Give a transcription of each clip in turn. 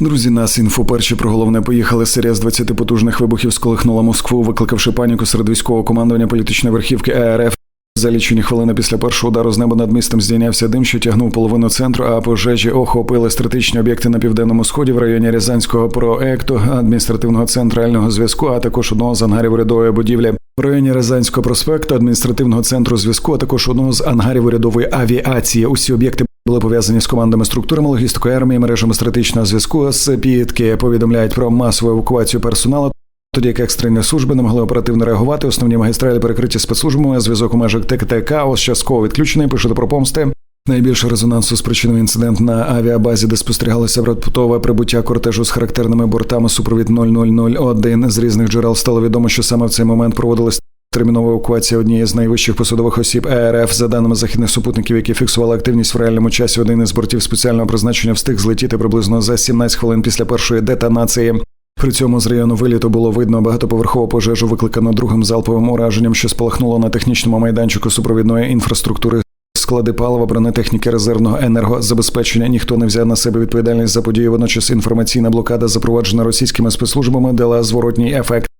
Друзі, нас інфо перші про головне поїхали. Серія з 20 потужних вибухів сколихнула Москву, викликавши паніку серед військового командування політичної верхівки ЕРФ. За лічені хвилини після першого удару з неба над містом здійнявся дим, що тягнув половину центру, а пожежі охопили стратегічні об'єкти на південному сході в районі Рязанського проекту, адміністративного центрального зв'язку, а також одного з ангарів урядової будівлі. В районі Рязанського проспекту, адміністративного центру зв'язку, а також одного з ангарів урядової авіації. Усі об'єкти були пов'язані з командами структурами логістикою армії, мережами стратегічного зв'язку. Спідки повідомляють про масову евакуацію персоналу. Тоді як екстрені служби не могли оперативно реагувати, основні магістралі перекриті спецслужбами, зв'язок у межах ТКТК ось частково відключений. Пишете про помсти. Найбільше резонансу спричинив інцидент на авіабазі, де спостерігалося раптове прибуття кортежу з характерними бортами супровід 0001. З різних джерел стало відомо, що саме в цей момент проводилась термінова евакуація однієї з найвищих посадових осіб ЕРФ. За даними західних супутників, які фіксували активність в реальному часі, один із бортів спеціального призначення встиг злетіти приблизно за 17 хвилин після першої детонації. При цьому з району виліту було видно багатоповерхову пожежу, викликану другим залповим ураженням, що спалахнуло на технічному майданчику супровідної інфраструктури. Склади палива, бронетехніки резервного енергозабезпечення ніхто не взяв на себе відповідальність за подію. Водночас інформаційна блокада, запроваджена російськими спецслужбами, дала зворотній ефект.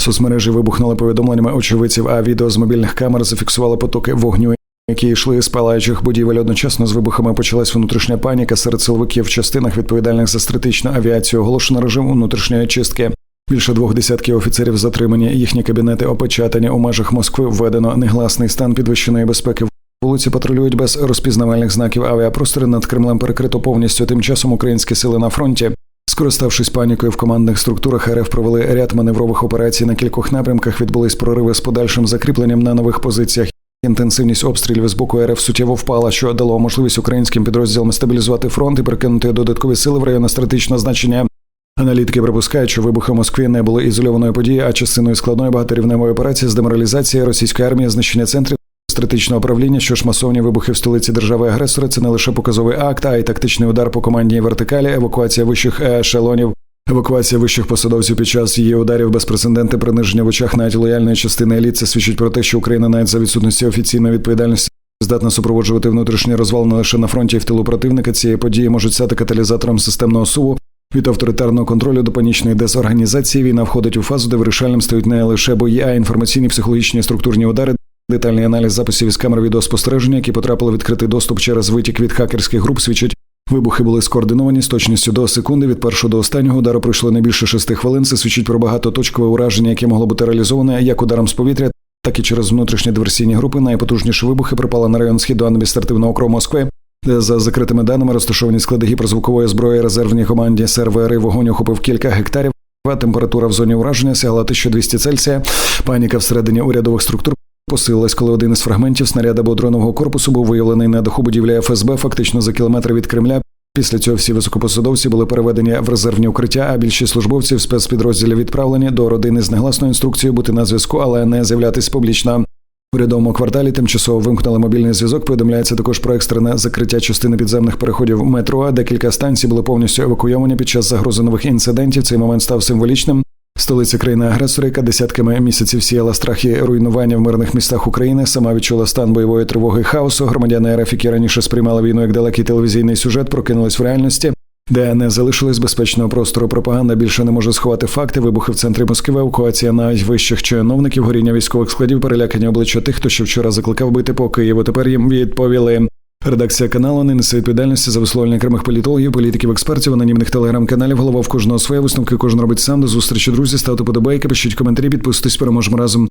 Соцмережі вибухнули повідомленнями очевидців, а відео з мобільних камер зафіксували потоки вогню, які йшли з палаючих будівель. Одночасно з вибухами почалась внутрішня паніка серед силовиків в частинах відповідальних за стратегічну авіацію. Оголошено режим внутрішньої чистки. Більше двох десятків офіцерів затримані. Їхні кабінети опечатані у межах Москви. Введено негласний стан підвищеної безпеки. Вулиці патрулюють без розпізнавальних знаків авіапростори над Кремлем перекрито повністю. Тим часом українські сили на фронті. Скориставшись панікою в командних структурах, РФ провели ряд маневрових операцій на кількох напрямках. Відбулись прориви з подальшим закріпленням на нових позиціях. Інтенсивність обстрілів з боку РФ суттєво впала, що дало можливість українським підрозділам стабілізувати фронт і перекинути додаткові сили в райони стратегічного значення. Аналітики припускають, що вибухи Москві не були ізольованою подією, а частиною складної багаторівневої операції з деморалізації російської армії, знищення центрів стратегічного управління, що ж масовні вибухи в столиці держави-агресора це не лише показовий акт, а й тактичний удар по командній вертикалі, евакуація вищих ешелонів. Евакуація вищих посадовців під час її ударів безпрецедентне приниження в очах навіть лояльної частини еліт. Це свідчить про те, що Україна навіть за відсутності офіційної відповідальності здатна супроводжувати внутрішній розвал не лише на фронті і в тилу противника. Цієї події можуть стати каталізатором системного суву. Від авторитарного контролю до панічної дезорганізації війна входить у фазу, де вирішальним стають не лише бої, а інформаційні, психологічні структурні удари. Детальний аналіз записів із камер відеоспостереження, які потрапили в відкритий доступ через витік від хакерських груп, свідчить. Вибухи були скоординовані з точністю до секунди. Від першого до останнього удару пройшло не більше шести хвилин. Це свідчить про багатоточкове ураження, яке могло бути реалізоване як ударом з повітря, так і через внутрішні диверсійні групи. Найпотужніші вибухи припали на район східу адміністративного округу Москви, де за закритими даними розташовані склади гіперзвукової зброї резервній команді сервери вогонь охопив кілька гектарів. Температура в зоні ураження сягла 1200 Цельсія. Паніка всередині урядових структур посилилась, коли один із фрагментів снаряда або корпусу був виявлений на даху будівлі ФСБ, фактично за кілометр від Кремля. Після цього всі високопосадовці були переведені в резервні укриття, а більшість службовців спецпідрозділів відправлені до родини з негласною інструкцією бути на зв'язку, але не з'являтись публічно. У рядовому кварталі тимчасово вимкнули мобільний зв'язок. Повідомляється також про екстрене закриття частини підземних переходів метро. Декілька станцій були повністю евакуйовані під час загрози нових інцидентів. Цей момент став символічним. Столиця країни агресора, яка десятками місяців сіяла страх і руйнування в мирних містах України, сама відчула стан бойової тривоги і хаосу. Громадяни РФ, які раніше сприймали війну як далекий телевізійний сюжет, прокинулись в реальності, де не залишилось безпечного простору. Пропаганда більше не може сховати факти. Вибухи в центрі Москви, евакуація навіть вищих чиновників, горіння військових складів, перелякані обличчя тих, хто ще вчора закликав бити по Києву. Тепер їм відповіли. Редакція каналу не несе відповідальності за висловлення окремих політологів, політиків, експертів, анонімних телеграм-каналів. Голова в кожного своє висновки кожен робить сам. До зустрічі, друзі. Ставте подобайки, пишіть коментарі, підписуйтесь, переможемо разом.